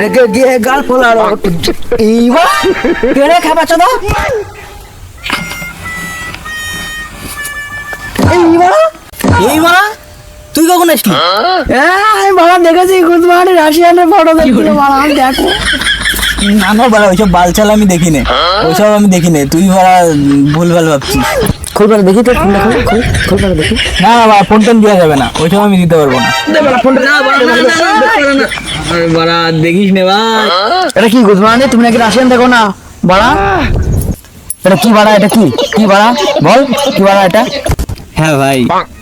রেখে গিয়ে গাল ফোলালো এইবার কেড়ে তো? এই মারা তুই কখন আসলি? আমি বাবা দেখেছি গুজমানি রাশিয়ানের ফটো দেখছিল বাবা আমি দেখো। না না বাড়া ওইসব বালচাল আমি দেখি নে ওইসব আমি দেখি নে তুই বাড়া ভুলভাল ভাবছিস। খোলবার দেখি তো ফোনটা খোল খোল খোলবার দেখি। না বাবা ফোনটা দেওয়া যাবে না। ওইটা আমি দিতে পারব না। ফোনটা বাড়া দেখিস নে ভাই। এটা কি গুজমানে তুমি নাকি রাশিয়ান দেখো না? বাড়া। এটা কি বাড়া এটা কি? কি বাড়া? বল কি বাড়া এটা? হ্যাঁ ভাই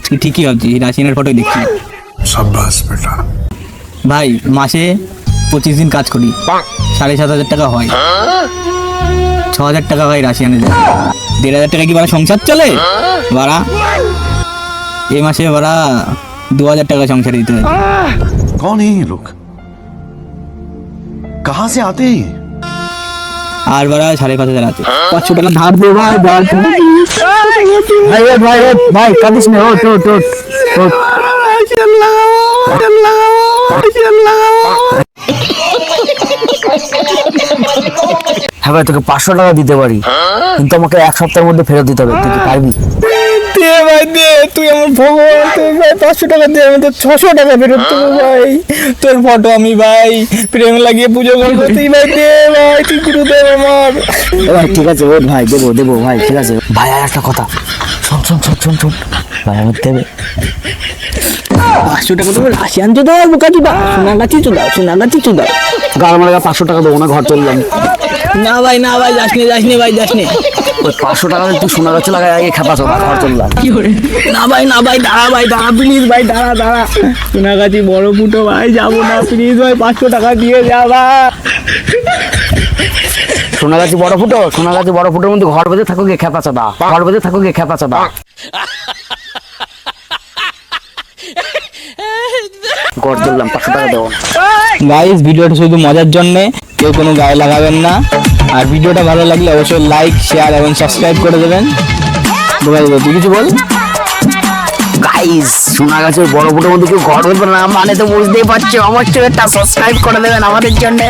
তুই ঠিকই ভাবছিস রাশিয়ানের ফটো দেখছি। সাব্বাস বেটা। ভাই মাসে পঁচিশ দিন কাজ করি। সাড়ে সাত হাজার টাকা হয়। ছ হাজার টাকা হয় রাশিয়ানের দেড় হাজার টাকা কি বাড়া সংসার চলে বাড়া এই মাসে বাড়া দু হাজার টাকা সংসারে দিতে হয় कौन है ये लोग कहाँ से आते हैं ये? আর বাড়া সাড়ে পাঁচ হাজার আছে পাঁচশো টাকা ধার দে ভাই ধার দে। ভাই ওঠ ভাই ওঠ ভাই কাঁদিস না ওঠ ওঠ ওঠ ওঠ হ্যাঁ ভাই তোকে পাঁচশো টাকা দিতে পারি। কিন্তু আমাকে এক সপ্তাহের মধ্যে ফেরত দিতে হবে তুই কি পারবি? দে ভাই দে তুই আমার ভগবান তুই ভাই পাঁচশো টাকা দে আমি তো ছশো টাকা ফেরত দেবো ভাই। তোর ফটো আমি ভাই প্রেম লাগিয়ে পুজো করব তুই ভাই দে ভাই তুই গুরুদেব আমার। ভাই ঠিক আছে ওঠ ভাই দেবো দেবো ভাই ঠিক আছে। ভাই আর একটা কথা। শোন শোন শোন শোন শোন। ভাই আমার দেবে। পাঁচশো টাকা দেবো রাশিয়ান তো দাও বোকা চুদা সোনা গাছি চুদা সোনা গাছি চুদা গাল মারা পাঁচশো টাকা দেবো না ঘর চললাম না ভাই না ভাই যাসনি যাসনি ভাই যাসনি। ওই পাঁচশো টাকা তুই সোনা গাছে লাগাই আগে খেপা চল ঘর চললাম না ভাই না ভাই দাঁড়া ভাই দাঁড়া প্লিজ ভাই দাঁড়া দাঁড়া। সোনা গাছি বড় ফুটো ভাই যাব না প্লিজ ভাই পাঁচশো টাকা দিয়ে যা ভাই সোনাগাছি বড় ফুটো সোনাগাছি বড় ফুটোর মধ্যে ঘর বেঁধে থাকো গিয়ে খেপা চাদা ঘর বেঁধে থাকো গিয়ে খেপা চাদা ঘর চললাম পাঁচশো টাকা দেবো। গাইস ভিডিওটা শুধু মজার জন্যে কেউ কোনো গায়ে লাগাবেন না। আর ভিডিওটা ভালো লাগলে অবশ্যই লাইক শেয়ার এবং সাবস্ক্রাইব করে দেবেন। তুই কিছু বল? গাইস সোনাগাছের বড় বড় মধ্যে কেউ ঘর না মানে তো বুঝতেই পারছ, অবশ্যই একটা সাবস্ক্রাইব করে দেবেন আমাদের জন্য।